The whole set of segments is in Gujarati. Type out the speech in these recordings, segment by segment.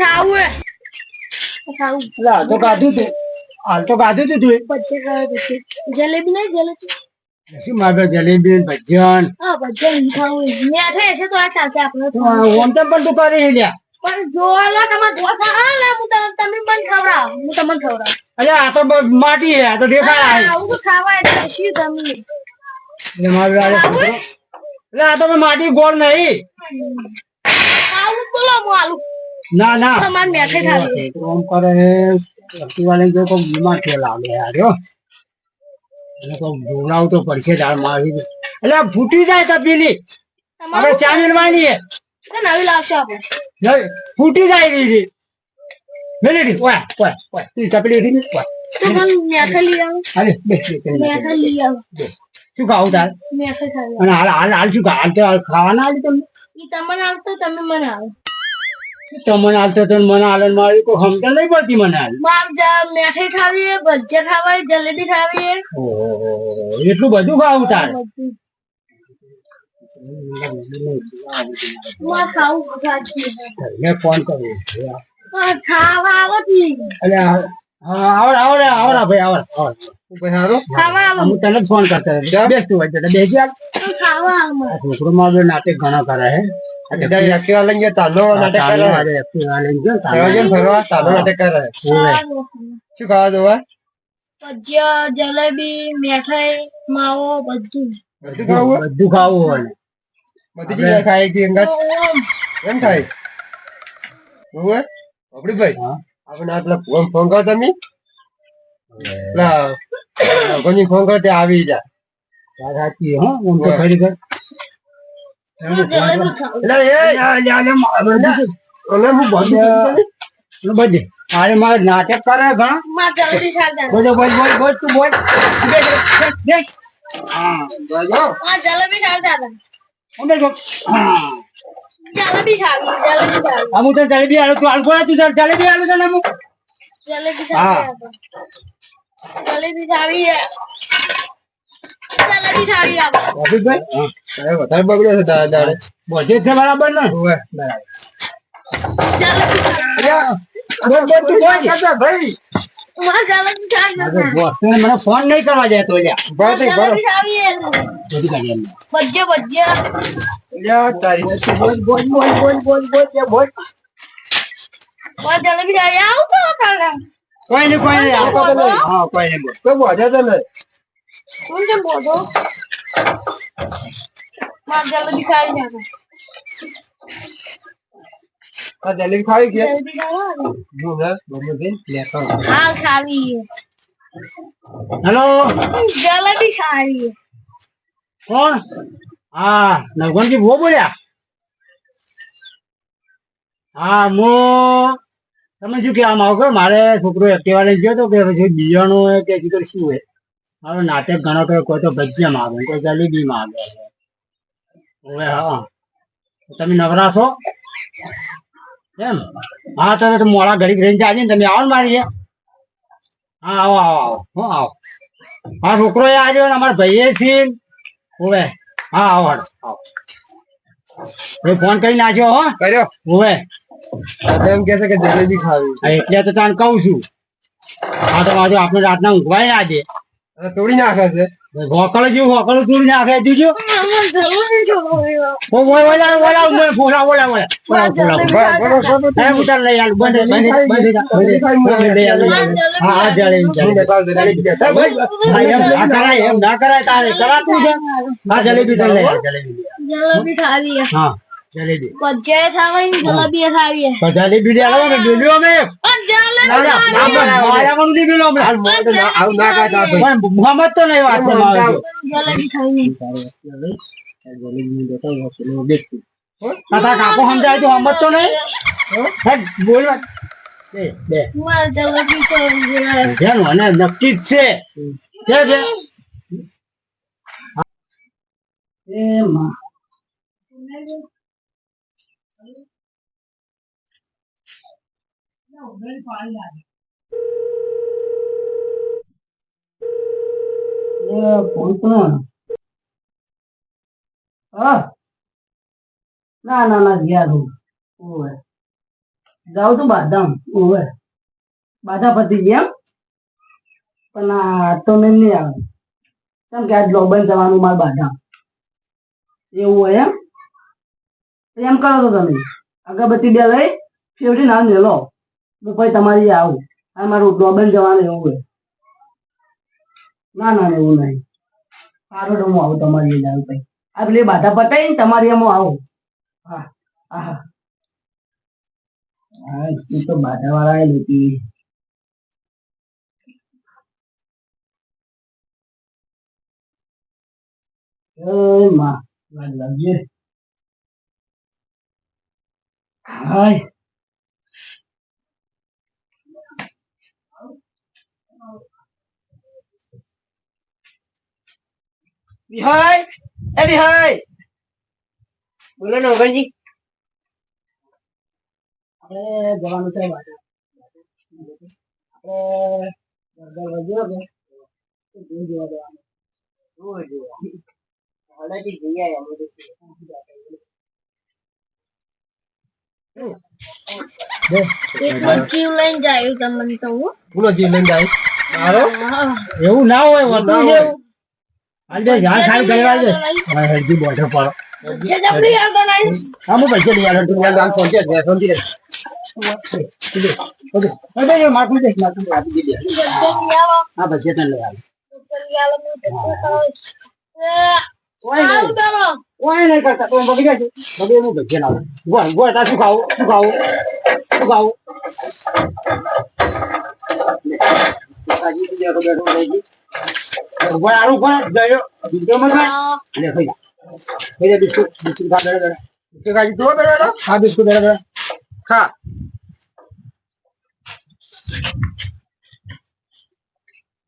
ખાવું હે. ખાવું એટલે હાલ તો કાઢું તું. હાલ તો કાઢું તું તું બચ્ચે ખાવે પછી જલેબી નહીં જલેબી? શું માગે જલેબી ને ભજીયા ને. હા નહીં ખાવું મેઠે છે તો આ ચાલશે આપણે તો આ ઓમ તેમ પણ તું કરી લ્યા. પણ જોવાલા તમારે જોવા ખા લે હું તમે મને ખવડાવ. હું તમને ખવડાવ. અરે આ તો માટી હે આ તો દેખાય હા, હે. તો જ નહીં. શું તમે? એટલે મારું આ એટલે આ તો માટી ગોળ નહીં. આવું બોલો હું આલુ. ના ના. તમારે બેઠે ખાવી ઓમ કરે વાલે જો કોઈ બીમાર થયેલા લાગે યાર હો. એટલે કોઈ જોવડાવવું તો પડશે દાળ મારી. એટલે ફૂટી જાય તપેલી આપણે તમારું ચા મેળવાની હે નવી લાવશો આપણે. ફૂટી જાય દીધી મેલેડી ઓય ઓય ઓય. તું તપેલી ઉઠી ને? ઓય. તો મને મેઠે લઈ આવો. અરે બેસ બેસ. લઈ આવો. શું ખાવું તાર? મેઠે ખાવી અને હાલ હાલ હાલ શું ખા હાલ તો હાલ ખાવાના હાલ તમને. ઈ તમને આવતો તમે મને આવો. તમને આલતો તો મને આલન મારી કોઈ સમજણ નહીં પડતી મને હાલ બાપ જા ભજીયા ખાવાય જલેબી ખાવીએ. એટલું બધું ખાવું તાર? ફોન કર્યો ખાવા આવડ આવડ આવડ ભાઈ આવડ આવડ. તને ફોન કરતા બેસતું હોય તો બેસી છોકરો મારો નાટક ઘણા કરે હે. બધા એક્ટિવા લઈને ગયા, તાલનો નાટક કરે. એક્ટિવા લઈને ગયો ફરવા? જઈને નાટક કરે. શું ખાવા જોવા? ભજીયા જલેબી મીઠાઈ માવો બધું. બધું ખાવું? હોય? બધું ખાવું હોય. બધી જગ્યાએ ખાય કે અંગાત એમ થાય બહુ હે? આપડી ભાઈ. હા. આપણે આટલા ફોન ફોન કરો તમે. લોકોની ફોન કરો તે આવી જા. સાચી હો હું તો ખડી કર અરે મારે નાટક કરે ઘણા. બોલો બોલ બોલ તું બોલ. દેખ હા જલેબી ખાવ દાદા. તું આલકો તું જલેબી આલો મને ફોન નહીં કરવા જાય તો જલેબી કોઈ નહીં કોઈ નહીં. આવતા તો નહીં હા કોઈ નહીં બોલ. કોઈ બોધે તો નહીં કોણ કેમ બોધો માર જલ્દી ખાઈ જાવ આ જલ્દી ખાઈ લેતો હાલ ખાવી હેલો? જલ્દી ખાવી કોણ? હા નવગણજી બો બોલ્યા? હા મો તમે શું કહેવા માંગો? મારે છોકરો એક્ટિવા લઈ ગયો હતો કે પછી બિયાણું કે હજી શું હોય મારો નાટક ઘણો કર્યો કોઈ તો ભજીયા માગે કોઈ જલેબી માગે. હવે હા. તમે નવરા છો? એમ? હા તો તો મોડા ઘડીક રહીને જાજે ને તમે આવો ને મારી હા આવો આવો આવો. હું આવો. હા છોકરો એ આવ્યો ને અમારા ભાઈએ છીએ ઓવે. હા આવો આવો ફોન કરી નાખ્યો હો. કર્યો. આ એમ કે છે કે જલેબી ખાવી. એટલે તો તને કહું છું. આ તો બાજુ આપણે રાતના ઊંઘવાય આજે તોડી નાખે છે. હોકળ જેવું હોકળ તોડી નાખે દીજો જલેબી જલેબી હા. જલેબી બજે થાવે જલેબી થાવી જલેબી લે આવો તો નહીં વાત નક્કી જ છે. એ માં. ના ના ના, ગયા તું ઓવે. જાઉં તું બાદામ ઓવે. બાધા પતી ગયા? પણ તો મેં નહીં આવે. કેમ કે આજ લોબન જવાનું માર બાદામ એવું હોય એમ? એમ કરો તો તમે. અગરબત્તી બે લઈ ફેવડી ના મેલો. હું તમારી આવું. આ મારું ડોબન જવાનું એવું હોય. ના ના એવું નહીં. સારું હું આવું તમારી આવું પછી આ પેલી બાધા પતાઈ ને તમારી એમ આવું. હા હા હા. તો બાધા વાળા લીધી ઓય માં લાગ લાગજે હાય બિહાય એ બિહાય બોલો ને ઓગણજી આપણે જવાનું છે બાધા આપણે વધ્યો કે જોઈ જોવા જવાનું હળાથી જઈ આવ્યા બધું એટલો જીવ લઈને જાય તમને તો હું. પૂરો જીવ લઈને જાય મારો હા. એવું ના હોય હોતું જ એવું હાલ દે જા સાહેબ કરવા દે આવતો નહીં. હા હેરજી બોધે પડો જે જલ્દી આવતો નહીં. હા હું પૈસા લઈ આવ્યો તું ગામ પહોંચે છે સમજી લે ઓકે અરે માથું દે માથું દે આપી દે હા પૈસા લઈ આવ્યો જલ્દી આવો. હું તો ખાઉં. એ, કોઈ આવું નહીં. કરો. કોઈ નહીં કરતા. તો બગડી જાય બગડી હું પૈસા લાવું ગોળ ગોળ તા શું ખાવું? શું ખાવું? શું ખાવું? કાજી તું બેઠો બેઠો રહી ગઈ ગોળ આરું પણ ગયો બીજો મત લે ખાઈ જા ખાઈ જા બિસ્કુટ બિસ્કુટ ખા બેડે બેડે બિસ્કુટ ખાજી તું બેડે બેડે ખા બિસ્કુટ બેડે બેડે ખા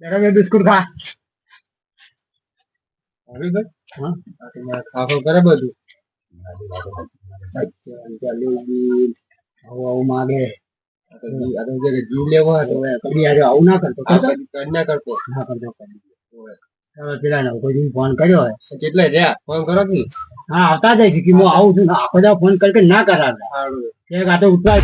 બેડે બેડે બિસ્કુટ ખા હવે ભાઈ હા તમારે ખાખો કરે બધું જલેબી આવું આવું માગે આ તો જીવ- લેવો તો કદી આજે આવું ના કરતો? ના કરતો. ના કરતો. પેલા નવકોજી ફોન કર્યો હોય. કેટલે રહ્યા? ફોન કરો કે? હા આવતા જાય છે કે હું આવું છું આખો ફોન કરી ના કરાવે. આ તો ઉતરાય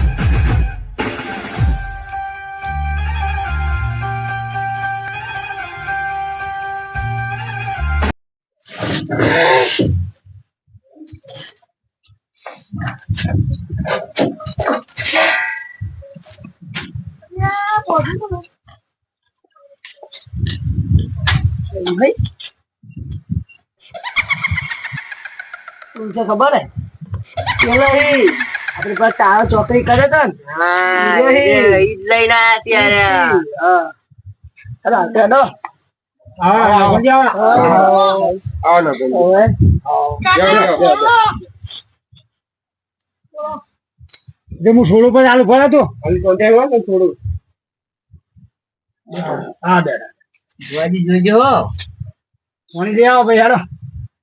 છે ખબર હે? પેલો હી આપણે તારો ચોકરી કરે તો હા ઈ લઈને આવો હું. છોડું પર આલુ ભરા તો. આલુ કોન્ટેક ને છોડું? હા દાદા જોજી જોજો પાણી લઈ આવો ભાઈ હાડો.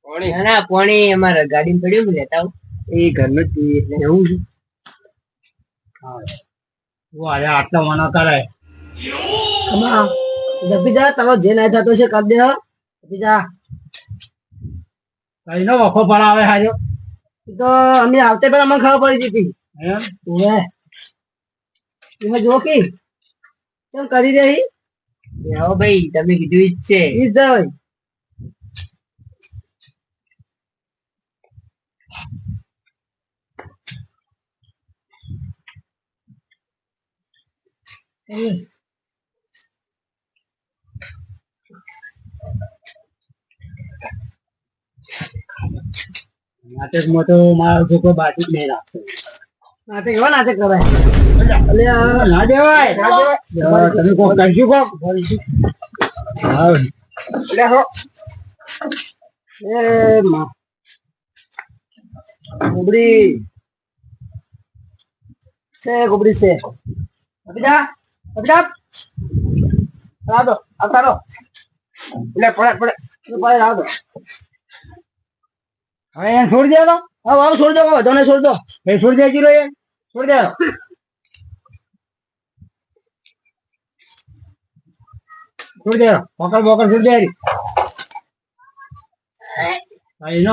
પોણી હા ના પોણી અમારા ગાડી પડ્યું લેતા એ ઘરનું જ એટલે એવું છે. વારે આટલા મના કરે કમા જપી જા તારો જે નહીં થતો છે કરી દે જપી જા કઈનો વખો પર આવે હાજો તો અમે આવતે પણ અમને ખબર પડી હતી. હે તું તમે જો કી. કેમ કરી રહી? આવો ભાઈ તમે કીધું ઈચ્છે ઈચ્છા ભાઈ નાટકમાં તો છોકરો બાટી નહીં રાખશે ગોબડી સે ગોબડી સે અભિષાપ હવે એને છોડી દેવાનો? હા વાવ દો વધોને છોડી દો. એ છોડી દે જીરો એ. છોડી દેવાનો. છોડી દેવાનો. બોકર બોકર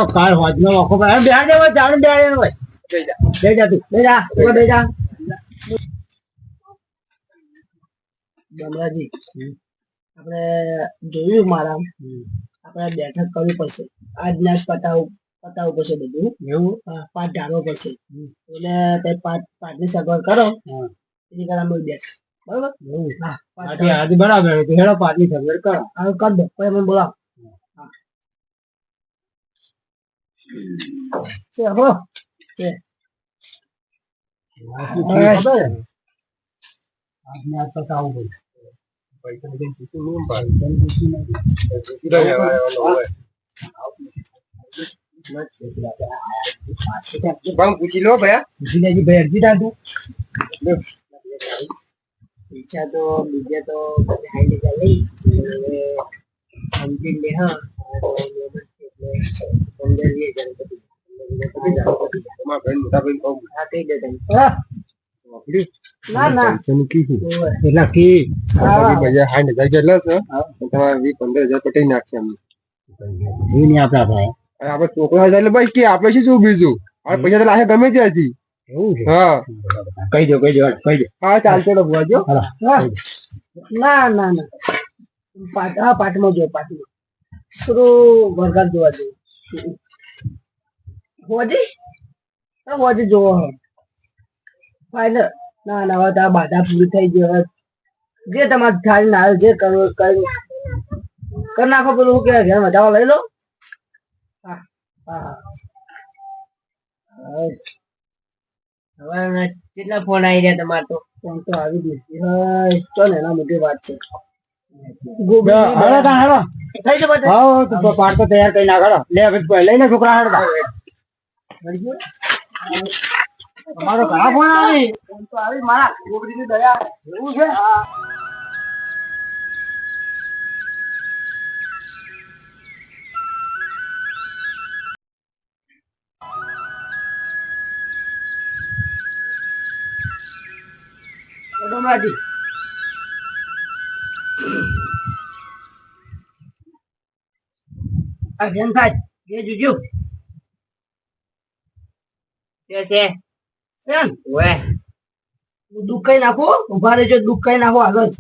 કાળ હોજનો વખો બેહાડ જાણ બેહાડે ભાઈ બેજા તું. બેજા તું બેજા ગામડાજી આપણે જોયું મારા. આપણે બેઠક કરવી પડશે. આજના જ પતાવું પતાવવું પડશે બધું. એવું? પાઠ ધારવો પડશે. એટલે તે પાઠ પાઠની સગવડ કરો. એની કરા મળી બેઠ બરોબર? હા બરાબર હેડો સગવડ કરો. હા કર દો. કોઈ મને બોલાવો. છે હો. આજના પતાવું પડશે પૈસા બધી પૂછ્યું નહીં ભાઈ. પૂછી તો લેવાનો હોય. ભાઈ પૂછી લો ભયા પૂછી લેજે ભાઈ અરજી દાદુ પૈસા તો બીજે તો બધે હાઈ લીધા લઈ હવે સમજી લે હા તો મહેમાન છે એટલે પંદર વીસ હજાર પતી જાય. પતી જાય. તમારા ભાઈ મોટા ભાઈ કહું હા કહી દે તમે હા. ના ના. પૈસાનું કીધું એટલા કી તમારી બધા હજાર જેટલા છે. તમારે વીસ પંદર હજાર પટાઈ નાખશે અમે એ નહીં આપણા ભાઈ આપણે છોકરા હતા એટલે બસ કે આપણે શું શું બીજું? આપણે પૈસા તો લાગે ગમે ત્યાંથી. હા. કહી દો કહી દો કહી દો. હા ચાલશે તો ભુવાજો હા. ના ના ના. પાટ હા પાટમાં જો પાઠમાં થોડું વરગાર જોવા જેવું હોજી? હા, હોજી જોવો હે ફાઇનલ ના ના હવે આ બાધા પૂરી થઈ ગયો જે તમારે થાય ના જે કરવું કરી કરી નાખો પેલું કે ઘેર વધાવો લઈ લો. હા હા. હવે કેટલા ફોન આવી રહ્યા તમારે તો? ફોન તો આવી ગયું ચો ને એના મોટી વાત છે. હેડો તાણ હેડો થઈ જશે બધે? હા તું તો તૈયાર કરી નાખ લે લઈને છોકરા હેડો તમારો ઘણા ફોન આવી. ફોન તો આવી મારા ગોબરીની દયા એવું છે? હા ડમરાજી આ બેન થાય એ જોજો. છે? છે ઓએ દુઃખ નાખો ઊભા રહેજો દુઃખ નાખો હાલો જ.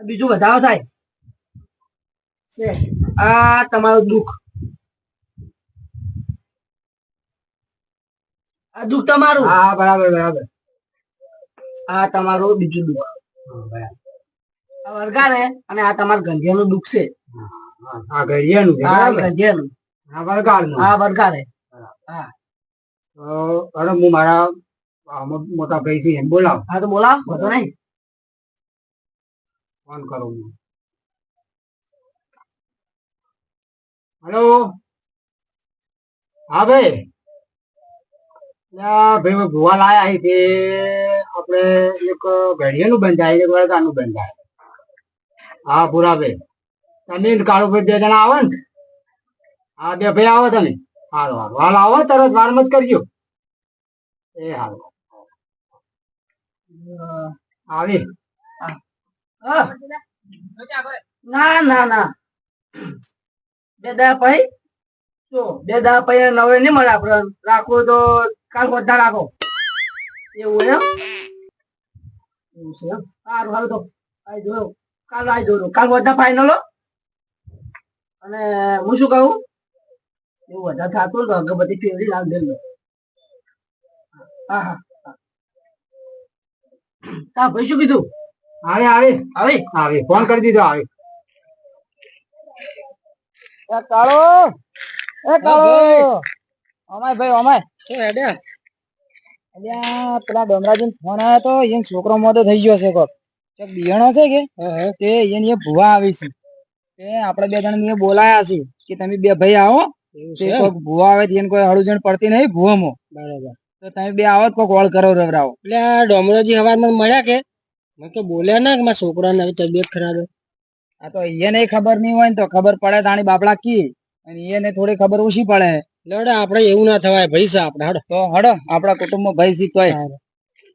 આ બીજું વધારો થાય. છે. આ તમારું દુઃખ. આ દુઃખ તમારું. હા બરાબર બરાબર. આ તમારું બીજું દુઃખ. આ વરગારે અને આ તમારું ગંધિયાનું દુઃખ છે. આ ગંધિયાનું હા ગંધિયાનું હા વરગાડનું હા વરગારે તો હેડો હું મારા મોટા ભાઈ છે બોલાવ. હા તો બોલાવ વધો નહીં. ફોન કરું હું હેલો? હા ભાઈ. ભાઈ ભુવા લાયા છે આપણે એક ઘડિયાનું બંધાય એક વળગાનું બંધાય. હા પૂરા ભાઈ. તમે ને કાળુ ભાઈ બે જણા આવો ને. હા બે ભાઈ આવો તમે. હાલો હાલો. હાલ, આવો, તરત વાર મત કરજો. એ, હાલો. આવી. ના ના ના. બે દા પછી જો બે દા પછી નવે નહીં મળે આપડે રાખવું તો કાલ બધા રાખો. એવું એમ? છે સારું સારું તો. આઈ જોયો. કાલ આઈ જોયો કાલ બધા ફાઈનલો અને હું શું કહું? એવું વધારે થતું તો અગરબત્તી હા હા. ભાઈ શું કીધું? આવે આવે. આવે? આવે. ફોન કરી દીધો આવે. કાળો. એ કાળો. અમાય ભાઈ અમાય શું હેડે? અલ્યા પેલા ડોમરાજી ફોન આવ્યો તો એને છોકરો મોટો થઈ ગયો છે કોક. ચોક બિયાણો છે કે? તે એને ભુવા આવી છે. તે આપણે બે જણ બોલાયા છે કે તમે બે ભાઈ આવો. તે કોક ભુવા આવે કોઈ હળુજણ પડતી નહીં ભુવામાં. બરાબર. તો તમે બે આવો કોક કરો રવરાવો એટલે આ ડોમરોજી હવારમાં મળ્યા કે? મને તો બોલ્યા ના કે મારા છોકરાને હવે તબિયત ખરાબ આ તો એને ખબર નહીં હોય ને તો ખબર પડે તાણી બાપડા કી. અને એને થોડી ખબર ઓછી પડે. લડે આપણે એવું ના થવાય ભાઈ છે આપણે હડો. તો હડો આપણા કુટુંબમાં ભાઈ શીખવાય.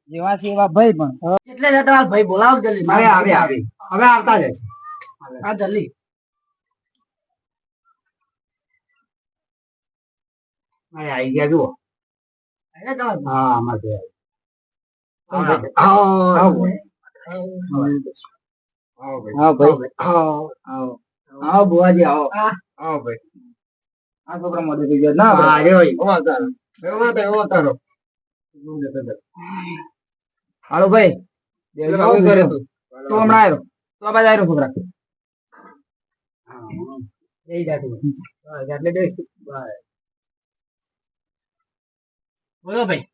જેવા છે એવા ભાઈ પણ. એટલે જ ભાઈ બોલાવો જલ્દી. આવે આવે આવે. હવે આવતા જશે જલ્દી હવે આવી ગયા જુઓ એ તમારે હા આમાં છે આવો આવો ભાઈ આવો આવો બુવાજી આવો આવો ભાઈ આ છોકરા મોટો થઈ ગયો ના હા રે ભાઈ એવો આવી ગયા જુઓ. એવો તારો. હાલો ભાઈ. તું? હમણાં આવ્યો. તો બાજુ આવ્યો છોકરા. બસ. એટલે બોલો ભાઈ.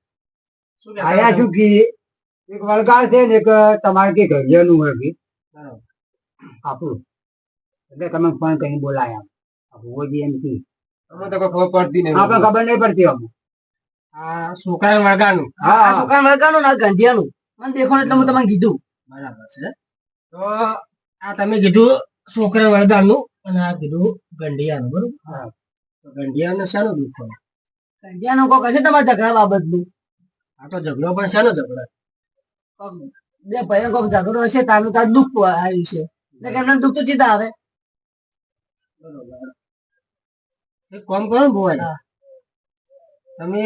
શું આયા? શું કી? એક વળગાડ છે ને એક તમારે કે ઘરિયાનું હોય કી બરાબર. આપણું. એટલે તમે ફોન કરીને બોલાયા. આ ભુવોજી એમ કી. તો કોઈ ખબર પડતી નહીં. આપણે ખબર નહીં પડતી અમને. આ છોકરા વળગાનું. હા. સુકાન વળગાનું ના આ ગંધિયાનું મને દેખો એટલે હું તમને કીધું. બરાબર છે. તો આ તમે કીધું છોકરા વળગાનું અને આ કીધું ગંઢિયાનું બરોબર? તો ગંઢિયાનું શાનું દુઃખ હોય ગંધિયાનું કોક હશે તમારા ઝઘડા બાબતનું? આ તો ઝઘડો પણ શાનો ઝઘડો. કોક બે ભાઈઓ કોક ઝઘડો હશે તાનું તાર દુઃખ આવ્યું છે એટલે કે એમને દુઃખ તો ચીતા આવે. બરોબર. એક કોમ કરો ભુવાજી તમે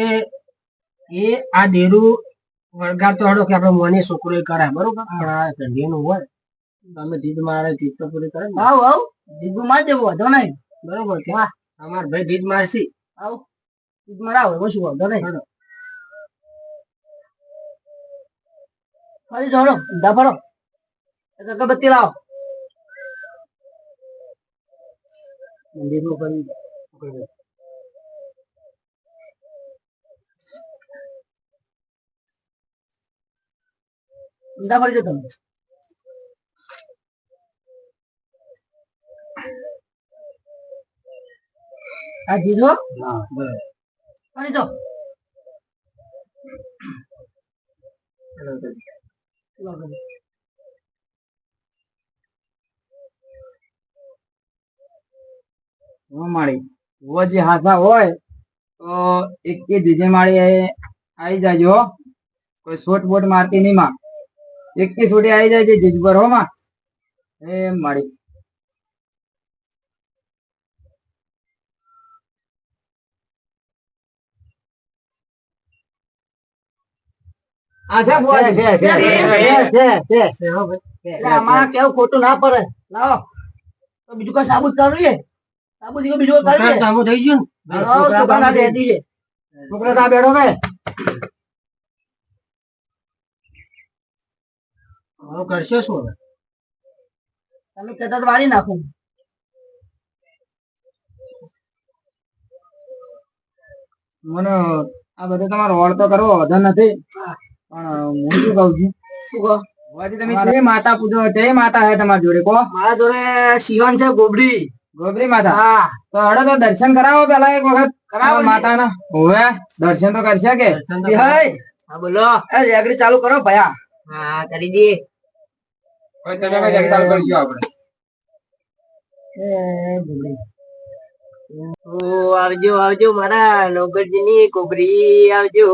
એ આ દેરું વણગાર તો હડો કે આપણે મોની છોકરો કરાય બરોબર? પણ આ હોય તમે જીદ મારે જીદ તો પૂરી કરે આવ આવ. જીજુ માર દેવું વાંધો નહીં. બરોબર. અમાર ભાઈ જીદ મારશી. આવ. જીજ મરાવો એમાં શું વાંધો નહીં. ફરી જોડો, ઊંધા ફરો. એક અગરબત્તી લાવો. મંદિરમાં કરી ઊંધા ફરી જો જીજો? હા ફરી જો માળી ભુવોજી હાથા હોય, તો એક કે જીજે માળી આવી જાજો. કોઈ શોટ બોટ મારતી નહીં માં એક કે આવી જાય છે જીજબર હો માં એ માળી આ છે છે, છે, છે, છે, છે. હો ભાઈ. એટલે આમાં કેવું ખોટું ના પડે. લાવો. તો બીજું કઈ સાબુત કરવું સાબુત બીજું કરવું છે. કામ થઈ ગયું ને. રેડી છે. છોકરો તા બેઠો કે કરશે શું તમે કદાચ તો વાળી નાખું. મને આ બધું તમારો ઓળ તો કરવો વધારે નથી. પણ હું શું કહું છું? શું કહો? ભુવાજી તમે જે માતા પૂજો જે માતા હે તમારી જોડે કો મારા જોડે શિવન છે ગોબડી. ગોબરી માતા? હા. તો હડો તો દર્શન કરાવો પેલા એક વખત. કરાવો. માતાના? હોવે દર્શન તો કરશે કે? હા બોલો. એ રેગડી ચાલુ કરો ભયા. હા કરી દે તમે આપણે? આવજો આવજો મારા નોકરજીની કોબરી આવજો.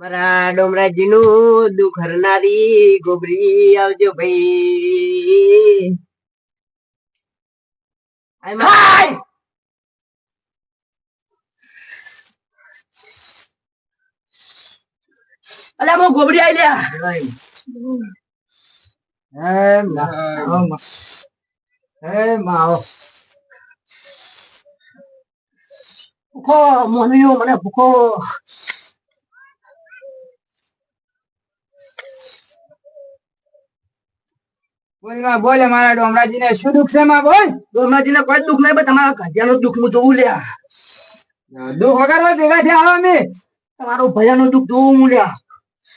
મારા ડોમરાજી નું દુઃખ હરનારી ગોબરી આવજો ભાઈ મા-! અલ્યા હું ગોબડી આવી લ્યા હે માં આવો માં. હે ભૂખો મને ભૂખો બોલમાં મારા ડોમરાજી ને શું દુઃખ છે માં બોલ? ડોમરાજી ને કોઈ દુઃખ નહીં પણ તમારા ઘડિયાનું દુઃખ હું જોવું લ્યા. દુઃખ વગરમાં ભેગા થયા આવો અમે. તમારું ભયાનું દુઃખ જોવું હું લ્યા.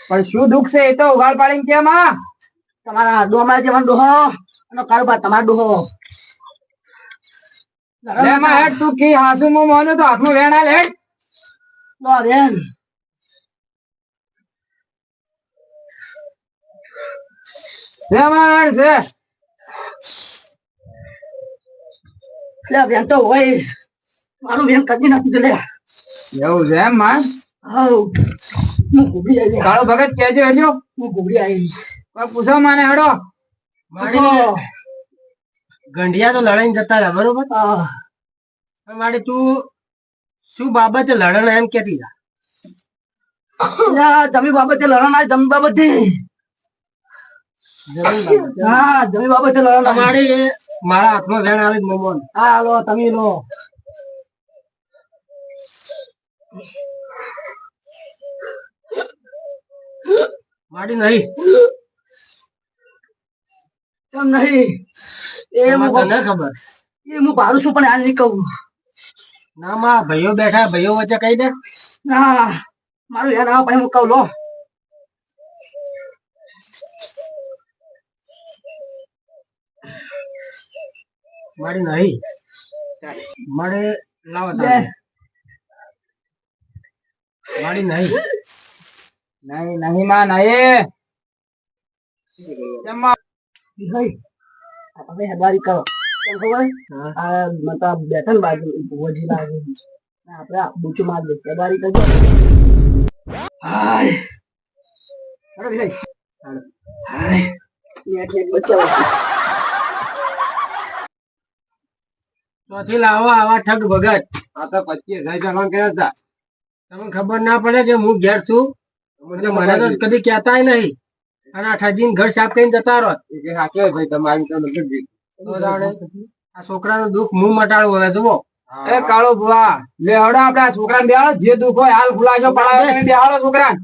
પણ શું દુઃખ છે એ તો ઉગાડ પાડીને કે માં તમારા ડોમરા જેવા ડોહો અને કારોબાર તમારો ડોહો. માં તું કી હાસુ મો મોનો તો હાથમાં વેણ આલ હેડ. લો બેન લે છે. લે બેન તો હોય. મારું બેન કદી નથી લે. એવું છે એમ માં હું ગોબડી આઈ કાળો ભગત કેજો હેજો હું ગોબડી આઈ પૂછો મને હેડો. ગંઢિયા તો લડાઈને જતા રહ્યા બરોબર? માડી તું શું બાબતે લડણ એમ કેતી હતા? જમી બાબતે લડણ આ જમ બાબતે. હા જમી બાબતે લડણ આ. તમારી મારા હાથમાં વેણ આવી મોમોન હા લો તમે લો. મારી નહીં. ચમ નહીં? એ હું તને ખબર. એ હું ભારું છું પણ આ નહીં કહું. ના માં ભાઈઓ બેઠા ભાઈઓ વચ્ચે કહી દે. ના મારું યાર આવો પછી હું કહું લો. મારી નહીં. મારે લાવો મારી નહીં. નહીં નહીં માં નહીં. ભાઈ. આપણે હેબારી કરો. કેમ ખબર? આ મતલબ બેઠન બાજુ વજી બાજુ. ને આપણે બૂચું માર દે. હેબારી કરજો. હાય. અરે ભાઈ. હાય. નેટ બચાવો લાવો આવા ઠગ ભગત. આ તો પચીસ હજાર ચાલાન કર્યા હતા. તમને ખબર ના પડે કે હું ઘેર છું? એટલે મને તો કદી કહેતાય નહીં. અને આ ઘર સાફ કરીને જતા રહો. સાચો હોય ભાઈ તમારી તો નથી બી. તો જાણે આ છોકરાનું દુઃખ હું મટાડવું હવે જુઓ. એ કાળો ભુવા લે હડો આપડા છોકરાને બેહાડો. જે દુઃખ હોય હાલ ખુલાસો પડાવે તમે બેહાડો છોકરાને.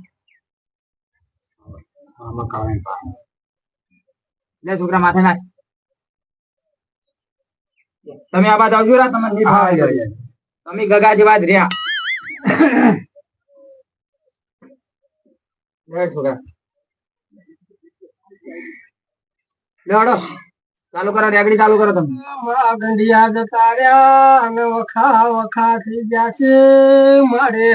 લે છોકરા માથે નાખ. તમે આ બાદ આવજો રા તમને નહીં ફાવે. તમે ગગા જેવા જ રહ્યા ચાલુ કરો રેગડી ચાલુ કરો તમે મારા ગંઢિયા જતા રહ્યા અને વખા વખા થઈ જશે મારે